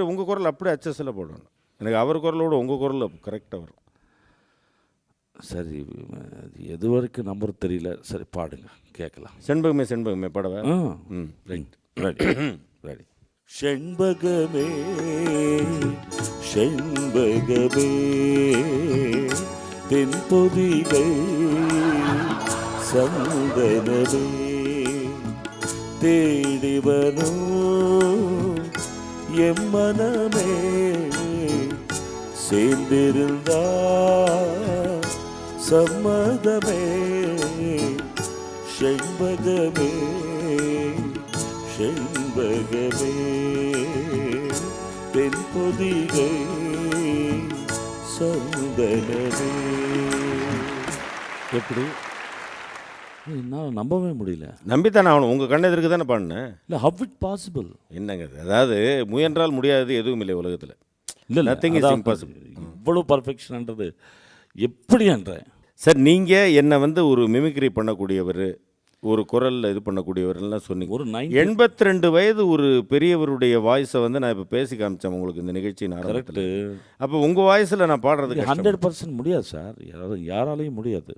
உங்கள் குரல் அப்படியே அச்சஸில் போடணும். எனக்கு அவர் குரலோட உங்கள் குரல் கரெக்டாக வரும். சரி அது எது வரைக்கும் நம்பர் தெரியல. சரி பாடுங்க. கேட்கலாம். செண்பகமே செண்பகமே படவா? ம். ரைட். ரெடி ரெடி செண்பகமே செண்பகமே தென்பொதிகை சந்தனமே தேடி எம் மனமே சேர்ந்திருந்தா சம்மதமே செண்பகமே செண்பகமே. தென்பொதிகை சந்தனமே. எப்படி? என்னால் நம்பவே முடியல. நம்பித்தானே ஆகணும். உங்கள் கண்ணு எதிர்க்கு தானே பாடினேன் இல்லை ஹவ் இட் பாசிபிள் என்னங்க? அதாவது முயன்றால் முடியாதது எதுவும் இல்லை உலகத்தில். இல்லை Nothing is impossible. இவ்வளோ பர்ஃபெக்ஷன்ன்றது எப்படின்றேன் சார் நீங்கள் என்னை வந்து ஒரு மிமிக்ரி பண்ணக்கூடியவர் ஒரு குரலில் இது பண்ணக்கூடியவர்லாம் சொன்னீங்க. ஒரு நைன் எண்பத்தி ரெண்டு வயது ஒரு பெரியவருடைய வாய்ஸை வந்து நான் இப்போ பேசி காமிச்சேன் உங்களுக்கு இந்த நிகழ்ச்சியின் ஆரம்பத்தில். கரெக்டு அப்போ உங்கள் வாய்ஸில் நான் பாடுறதுக்கு ஹண்ட்ரட் பர்சன்ட் முடியாது சார் யாராலும் யாராலையும் முடியாது.